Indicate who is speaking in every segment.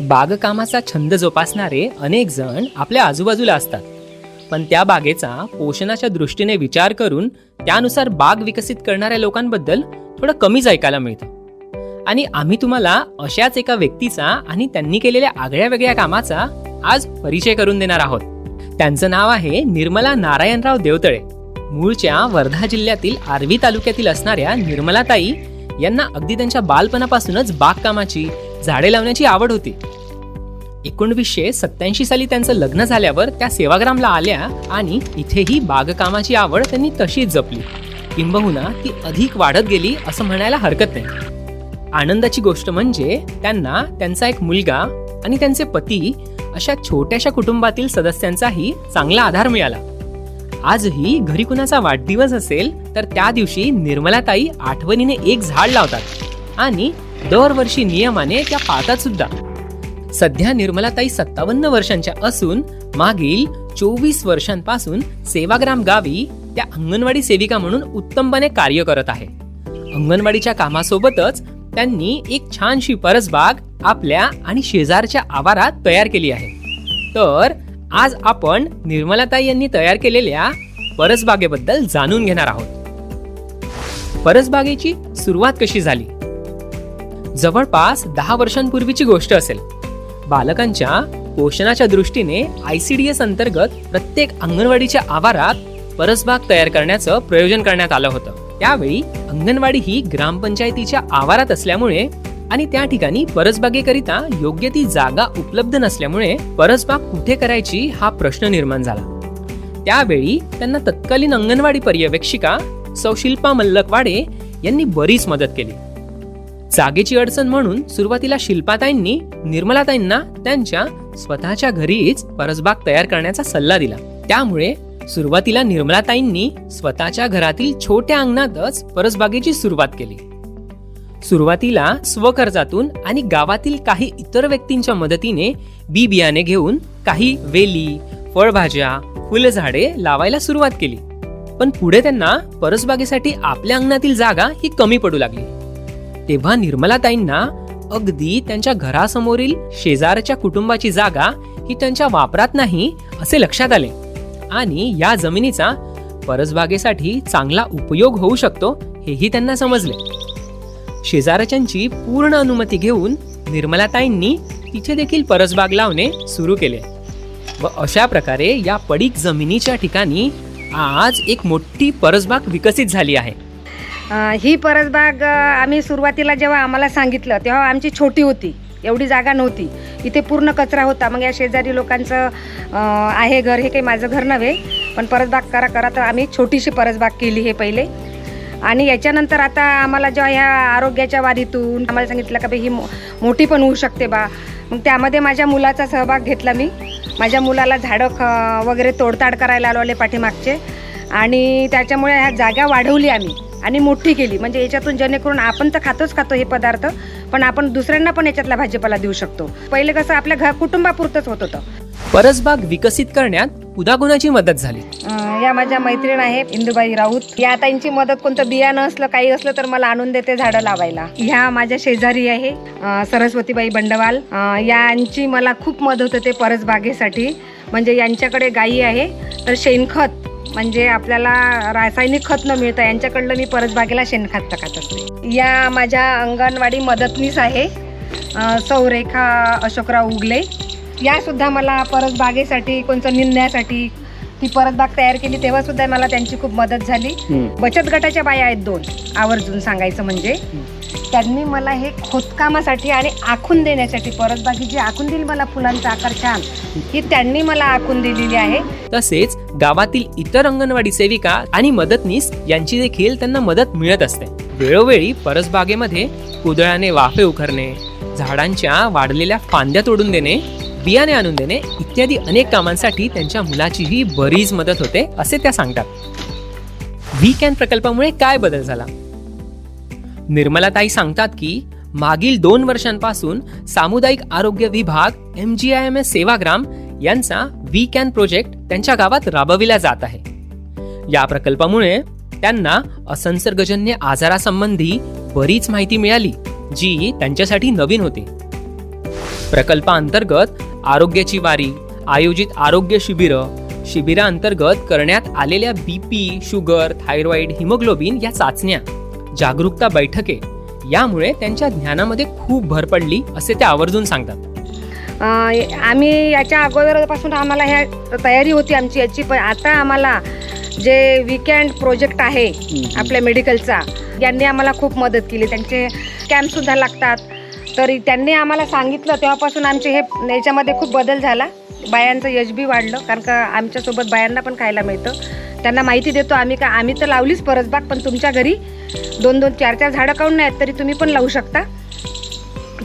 Speaker 1: बागकामाचा छंद जोपासणारे अनेक जण आपल्या आजूबाजूला असतात. पण त्या बागेचा पोषणाच्या दृष्टीने विचार करून त्यानुसार बाग विकसित करणाऱ्या लोकांबद्दल थोडं कमीच ऐकायला मिळतं. आणि आम्ही तुम्हाला अशाच एका व्यक्तीचा आणि त्यांनी केलेल्या आगळ्या वेगळ्या कामाचा आज परिचय करून देणार आहोत. त्यांचं नाव आहे निर्मला नारायणराव देवतळे. मूळच्या वर्धा जिल्ह्यातील आर्वी तालुक्यातील असणाऱ्या निर्मलाताई यांना अगदी त्यांच्या बालपणापासूनच बागकामाची झाडे लावण्याची आवड होती. एकोणवीसशे सत्याऐंशी साली त्यांचं लग्न झाल्यावर त्या सेवाग्रामला आल्या आणि इथेही बागकामाची आवड त्यांनी तशीच जपली. किंबहुना ती अधिक वाढत गेली असं म्हणायला हरकत नाही. आनंदाची गोष्ट म्हणजे त्यांना त्यांचा एक मुलगा आणि त्यांचे पती अशा छोट्याशा कुटुंबातील सदस्यांचाही चांगला आधार मिळाला. आजही घरी कुणाचा वाढदिवस असेल तर त्या दिवशी निर्मलाताई आठवणीने एक झाड लावतात आणि दरवर्षी नियमाने त्या पाहतात सुद्धा. सध्या निर्मलाताई सत्तावन्न वर्षांच्या असून मागील चोवीस वर्षांपासून सेवाग्राम गावी त्या अंगणवाडी सेविका म्हणून उत्तमपणे कार्य करत आहे. अंगणवाडीच्या कामासोबतच त्यांनी एक छानशी परसबाग आपल्या आणि शेजारच्या आवारात तयार केली आहे. तर आज आपण निर्मलाताई यांनी तयार केलेल्या परसबागेबद्दल जाणून घेणार आहोत. परसबागेची सुरुवात कशी झाली? जवळपास दहा वर्षांपूर्वीची गोष्ट असेल. बालकांच्या पोषणाच्या दृष्टीने आय सी डी एस अंतर्गत प्रत्येक अंगणवाडीच्या आवारात परसबाग तयार करण्याचं प्रयोजन करण्यात आलं होतं. त्यावेळी अंगणवाडी ही ग्रामपंचायतीच्या आवारात असल्यामुळे आणि त्या ठिकाणी परसबागेकरिता योग्य ती जागा उपलब्ध नसल्यामुळे परसबाग कुठे करायची हा प्रश्न निर्माण झाला. त्यावेळी त्यांना तत्कालीन अंगणवाडी पर्यवेक्षिका सौ शिल्पा मल्लकवाडे यांनी बरीच मदत केली. जागेची अडचण म्हणून सुरुवातीला शिल्पाताईंनी निर्मलाताईंना त्यांच्या स्वतःच्या घरीच परसबाग तयार करण्याचा सल्ला दिला. त्यामुळे सुरुवातीला निर्मलाताईंनी स्वतःच्या घरातील छोट्या अंगणातच परसबागेची सुरुवात केली. सुरुवातीला स्वखर्चातून आणि गावातील काही इतर व्यक्तींच्या मदतीने बी बियाणे घेऊन काही वेली फळभाज्या फुलझाडे लावायला सुरुवात केली. पण पुढे त्यांना परसबागेसाठी आपल्या अंगणातील जागा ही कमी पडू लागली. तेव्हा निर्मलाताईंना अगदी त्यांच्या घरासमोरील शेजारच्या कुटुंबाची जागा ही त्यांच्या वापरात नाही असे लक्षात आले. आणि या जमिनीचा परसबागेसाठी चांगला उपयोग होऊ शकतो हेही त्यांना समजले. शेजारच्यांची पूर्ण अनुमती घेऊन निर्मलाताईंनी तिथे देखील परसबाग लावणे सुरू केले. व अशा प्रकारे या पडीक जमिनीच्या ठिकाणी आज एक मोठी परसबाग विकसित झाली आहे.
Speaker 2: ही परसबाग आम्ही सुरुवातीला जेव्हा आम्हाला सांगितलं तेव्हा आमची छोटी होती. एवढी जागा नव्हती. इथे पूर्ण कचरा होता. मग या शेजारी लोकांचं आहे घर हे काही माझं घर नव्हे. पण परसबाग करा करा तर आम्ही छोटीशी परसबाग केली हे पहिले. आणि याच्यानंतर आता आम्हाला जेव्हा ह्या आरोग्याच्या वारीतून आम्हाला सांगितलं का बाई ही मो- मोठी पण होऊ शकते बा. मग त्यामध्ये माझ्या मुलाचा सहभाग घेतला मी. माझ्या मुलाला झाडं ख वगैरे तोडताड करायला लावले पाठीमागचे. आणि त्याच्यामुळे ह्या जागा वाढवली आम्ही. आणि मोठी केली. म्हणजे याच्यातून जेणेकरून आपण तर खातोच खातो हे पदार्थ पण आपण दुसऱ्यांना पण याच्यातला भाजीपाला देऊ शकतो. पहिले कसं आपल्या घर कुटुंबापुरतंच होत होतं.
Speaker 1: परसबाग विकसित करण्यात कुणाकुणाची मदत झाली.
Speaker 2: या माझ्या मैत्रीण आहे इंदुबाई राऊत. या ताईंची मदत कोणतं बियाणं असलं काही असलं तर मला आणून देते झाडं लावायला. ह्या माझ्या शेजारी आहे सरस्वतीबाई बंडवाल. यांची मला खूप मदत होते परसबागेसाठी. म्हणजे यांच्याकडे गायी आहे तर शेणखत म्हणजे आपल्याला रासायनिक खत न मिळतं यांच्याकडलं मी परसबागेला शेणखत टाकत असते या माझ्या अंगणवाडी मदतनीस आहे सौरेखा अशोकराव उगले. या सुद्धा मला परत बागेसाठी कोणतं निंदण्यासाठी ती परत बाग तयार केली तेव्हा सुद्धा मला त्यांची खूप मदत झाली. बचत गटाच्या बाया आहेत दोन आवर्जून सांगायचं म्हणजे. त्यांनी मला हे खोदकामासाठी आणि आखून देण्यासाठी परत बाकी जी आखून दिली मला फुलांचा आकार छान ही त्यांनी मला आखून दिलेली आहे.
Speaker 1: तसेच गावातील इतर अंगणवाडी सेविका आणि मदतनीस यांची देखील त्यांना मदत मिळत असते. वेळोवेळी परसबागेमध्ये कुदळाने वाफे उखरणे झाडांच्या वाढलेल्या फांद्या तोडून देणे बियाणे आणून देणे इत्यादी अनेक कामांसाठी त्यांच्या मुलाचीही बरीच मदत होते असे त्या सांगतात. व्ही कॅन प्रकल्पामुळे काय बदल झाला? निर्मलाताई सांगतात की मागील दोन वर्षांपासून सामुदायिक आरोग्य विभाग M G I M S Sevagram यांचा वी कॅन प्रोजेक्ट त्यांच्या गावात राबविला जात आहे. या प्रकल्पामुळे त्यांना असंसर्गजन्य आजारासंबंधी बरीच माहिती मिळाली जी त्यांच्यासाठी नवीन होती. प्रकल्पांतर्गत आरोग्याची वारी आयोजित आरोग्य शिबिरं शिबिरांतर्गत करण्यात आलेल्या B P sugar thyroid haemoglobin या चाचण्या जागरूकता बैठके यामुळे त्यांच्या ज्ञानामध्ये खूप भर पडली असे ते आवर्जून सांगतात.
Speaker 2: आम्ही याच्या अगोदरपासून आम्हाला ह्या तयारी होती आमची याची पण आता आम्हाला जे विकेंड प्रोजेक्ट आहे आपल्या मेडिकलचा यांनी आम्हाला खूप मदत केली. त्यांचे कॅम्पसुद्धा लागतात. तरी त्यांनी आम्हाला सांगितलं तेव्हापासून आमचे हे याच्यामध्ये खूप बदल झाला. बायांचं यश बी वाढलं कारण का आमच्यासोबत बायांना पण खायला मिळतं. त्यांना माहिती देतो. आम्ही का आम्ही तर लावलीच परसबाग पण तुमच्या घरी दोन दोन चार चार झाडं काढून नाहीत तरी तुम्ही पण लावू शकता.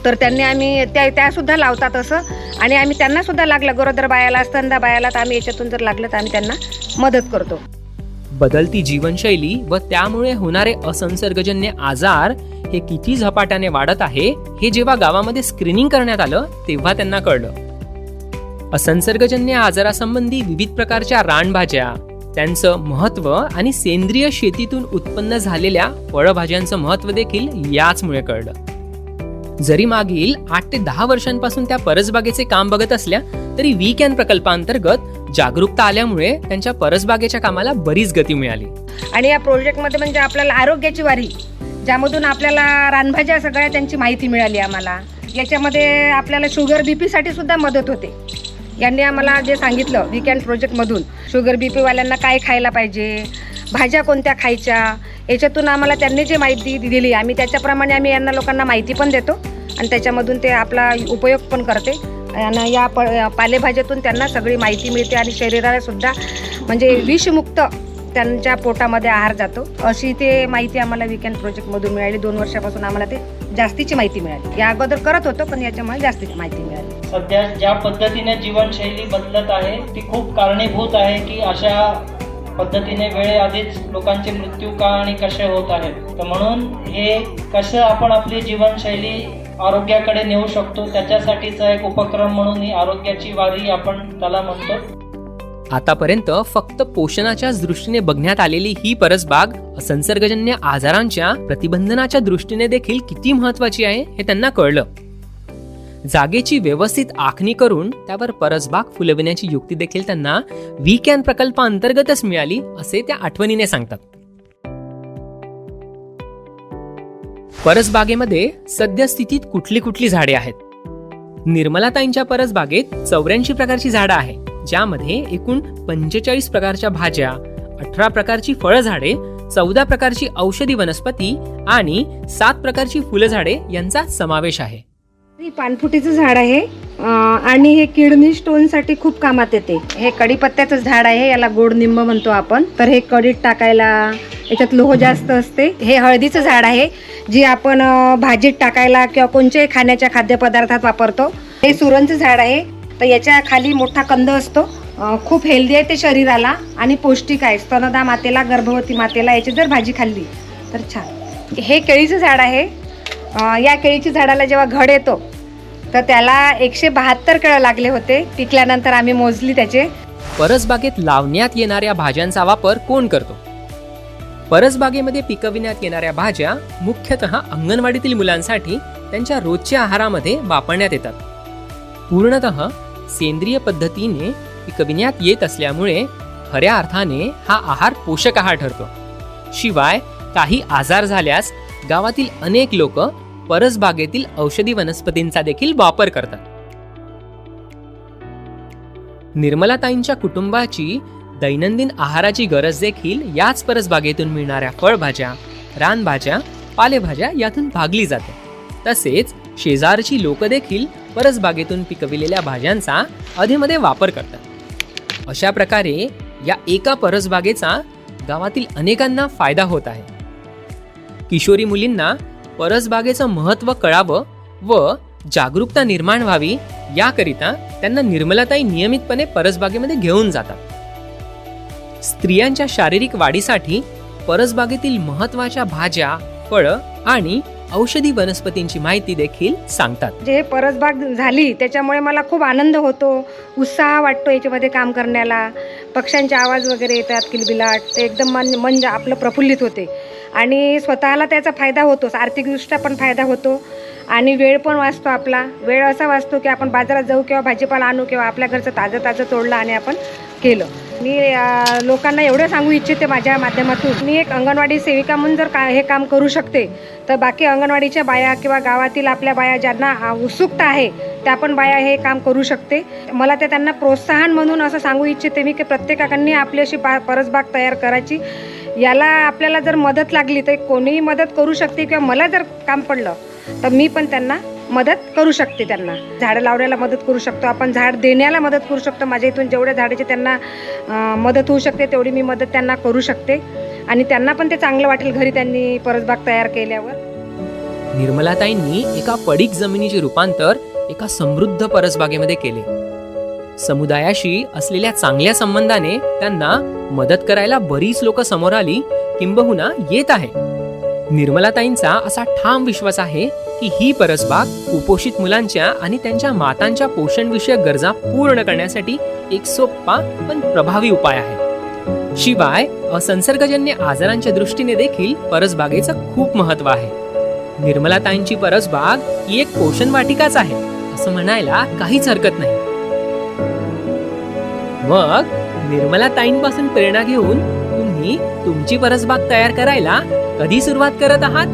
Speaker 2: तर त्यांनी आम्ही त्या त्यासुद्धा लावतात असं. आणि आम्ही त्यांनासुद्धा लागलं गरोदर बायाला स्तंदा बायाला तर आम्ही याच्यातून जर लागलं तर आम्ही त्यांना मदत करतो.
Speaker 1: बदलती जीवनशैली व त्यामुळे होणारे असंसर्गजन्य आजार हे किती झपाट्याने वाढत आहे हे जेव्हा गावामध्ये स्क्रीनिंग करण्यात आलं तेव्हा त्यांना कळलं. असंसर्गजन्य आजारासंबंधी विविध प्रकारच्या रानभाज्या त्यांचं महत्त्व आणि सेंद्रिय शेतीतून उत्पन्न झालेल्या फळभाज्यांचं महत्त्व देखील याचमुळे कळलं. जरी मागील आठ ते दहा वर्षांपासून त्या परसबागेचे काम बघत असल्या तरी वी कॅन प्रकल्पांतर्गत जागरूकता आल्यामुळे त्यांच्या परसबागेच्या कामाला बरीच गती मिळाली.
Speaker 2: आणि या प्रोजेक्टमध्ये म्हणजे आपल्याला आरोग्याची वारी ज्यामधून आपल्याला रानभाज्या सगळ्या त्यांची माहिती मिळाली आम्हाला. याच्यामध्ये आपल्याला शुगर बीपीसाठी सुद्धा मदत होते. यांनी आम्हाला जे सांगितलं वीकेंड प्रोजेक्टमधून शुगर बी पीवाल्यांना काय खायला पाहिजे भाज्या कोणत्या खायच्या याच्यातून आम्हाला त्यांनी जे माहिती दिली आम्ही त्याच्याप्रमाणे आम्ही यांना लोकांना माहिती पण देतो आणि त्याच्यामधून ते आपला उपयोग पण करते. आणि या प पालेभाज्यातून त्यांना सगळी माहिती मिळते आणि शरीराला सुद्धा म्हणजे विषमुक्त त्यांच्या पोटामध्ये आहार जातो. अशी ते माहिती आम्हाला विकेंड प्रोजेक्टमधून मिळाली. दोन वर्षापासून आम्हाला ते जास्तीची माहिती मिळाली. या अगोदर करत होतो पण याच्यामुळे जास्तीची माहिती मिळाली.
Speaker 3: सध्या ज्या पद्धतीने जीवनशैली बदलत आहे ती खूप कारणीभूत आहे की अशा पद्धतीने वेळेआधीच लोकांचे मृत्यू का आणि कसे होत आहेत. तर म्हणून हे कसं आपण आपली जीवनशैली आरोग्याकडे नेऊ शकतो त्याच्यासाठीचा एक उपक्रम म्हणून ही आरोग्याची वारी आपण त्याला म्हणतो.
Speaker 1: आतापर्यंत फक्त पोषणाच्या दृष्टीने बघण्यात आलेली ही परसबाग संसर्गजन्य आजारांच्या प्रतिबंधनाच्या दृष्टीने देखील किती महत्वाची आहे हे त्यांना कळलं. जागेची व्यवस्थित आखणी करून त्यावर परसबाग फुलविण्याची युक्ती देखील त्यांना वी कॅन प्रकल्पांतर्गतच मिळाली असे त्या आठवणीने सांगतात. परसबागेमध्ये सद्यस्थितीत कुठली कुठली झाडे आहेत? निर्मलाताईंच्या परसबागेत चौऱ्याऐंशी प्रकारची झाडं आहे ज्यामध्ये एकूण पंचेचाळीस प्रकारच्या भाज्या अठरा प्रकारची फळझाडे चौदा प्रकारची औषधी वनस्पती आणि सात प्रकारची फुलझाडे यांचा समावेश आहे.
Speaker 2: हे पानफुटीचं झाड आहे. आणि हे किडनी स्टोनसाठी खूप कामात येते. हे कढीपत्त्याचं झाड आहे याला गोड निंब म्हणतो आपण. तर हे कढीत टाकायला याच्यात लोह जास्त असते. हे हळदीचं झाड आहे जी आपण भाजीत टाकायला किंवा कोणत्याही खाण्याच्या खाद्यपदार्थात वापरतो. हे सुरणचं झाड आहे. तर याच्या खाली मोठा कंद असतो. खूप हेल्दी आहे ते शरीराला आणि पौष्टिक आहे. स्तनदा मातेला गर्भवती मातेला याची जर भाजी खाल्ली तर छान. हे केळीचं झाड आहे. या केळीची झाडाला जेव्हा घड येतो तर त्याला एकशे बहात्तर केळं लागले होते. पिकल्यानंतर आम्ही मोजली त्याचे.
Speaker 1: परसबागेत लावण्यात येणाऱ्या भाज्यांचा वापर कोण करतो? परसबागेमध्ये पिकविण्यात येणाऱ्या भाज्या मुख्यतः अंगणवाडीतील मुलांसाठी त्यांच्या रोजच्या आहारामध्ये वापरण्यात येतात. पूर्णतः सेंद्रिय पद्धतीने पिकविण्यात येत असल्यामुळे खऱ्या अर्थाने हा आहार पोषक आहार ठरतो. शिवाय काही आजार झाल्यास गावातील अनेक लोक परसबागेतील औषधी वनस्पतींचा देखील वापर करतात. निर्मलाताईंच्या कुटुंबाची दैनंदिन आहाराची गरज देखील याच परसबागेतून मिळणाऱ्या फळभाज्या रानभाज्या पालेभाज्या यातून भागली जाते. तसेच शेजारची लोक देखील परसबागेतून पिकविलेल्या भाज्यांचा अधेमध्ये वापर करतात. अशा प्रकारे या एका परसबागेचा गावातील अनेकांना फायदा होत आहे. किशोरी मुलींना परसबागेचं महत्त्व कळावं व जागरूकता निर्माण व्हावी याकरिता त्यांना निर्मलाताई नियमितपणे परसबागेमध्ये घेऊन जातात. स्त्रियांच्या शारीरिक वाढीसाठी परसबागेतील महत्त्वाच्या भाज्या फळं आणि औषधी वनस्पतींची माहिती देखील सांगतात.
Speaker 2: जे परसबाग झाली त्याच्यामुळे मला खूप आनंद होतो उत्साह वाटतो याच्यामध्ये काम करण्याला. पक्ष्यांचे आवाज वगैरे येतात किलबिलाट. ते एकदम मन म्हणजे आपलं प्रफुल्लित होते. आणि स्वतःला त्याचा फायदा होतोच. आर्थिकदृष्ट्या पण फायदा होतो. आणि वेळ पण वाचतो आपला. वेळ असा वाचतो की आपण बाजारात जाऊ किंवा भाजीपाला आणू किंवा आपल्या घरचं ताजं ताजं तोडलं आणि आपण केलं. मी लोकांना एवढं सांगू इच्छिते माझ्या माध्यमातून. मी एक अंगणवाडी सेविका म्हणून जर का हे काम करू शकते तर बाकी अंगणवाडीच्या बाया किंवा गावातील आपल्या बाया ज्यांना उत्सुकता आहे त्या पण बाया हे काम करू शकते. मला ते त्यांना प्रोत्साहन म्हणून असं सांगू इच्छिते मी की प्रत्येकाकडनी आपली अशी पा परसबाग तयार करायची. याला आपल्याला जर मदत लागली तर कोणीही मदत करू शकते किंवा मला जर काम पडलं तर मी पण त्यांना मदत करू शकते त्यांना. झाडं लावण्याला मदत करू शकतो. आपण झाड देण्याला मदत करू शकतो. माझ्या इथून जेवढ्या झाडाची त्यांना मदत होऊ शकते तेवढी मी मदत त्यांना करू शकते. आणि त्यांना पण ते चांगलं वाटेल घरी त्यांनी परसबाग तयार केल्यावर.
Speaker 1: निर्मलाताईंनी एका पडीक जमिनीचे रूपांतर एका समृद्ध परसबागेमध्ये केले. समुदायाशी असलेल्या चांगल्या संबंधाने त्यांना मदत करायला बरीच लोक समोर आली. किंबहुना येत आहे. निर्मलाताईंचा असा ठाम विश्वास आहे की ही परसबाग कुपोषित मुलांच्या आणि त्यांच्या मातांच्या पोषणविषयक गरजा पूर्ण करण्यासाठी एक सोपा पण प्रभावी उपाय आहे. शिवाय असंसर्गजन्य आजारांच्या दृष्टीने देखील परसबागेचं खूप महत्त्व आहे. निर्मलाताईंची परसबाग ही एक पोषण वाटिकाच आहे असं म्हणायला काहीच हरकत नाही. मग निर्मलाताईंपासून प्रेरणा घेऊन तुम्ही तुमची परसबाग तयार करायला कधी सुरुवात करत आहात?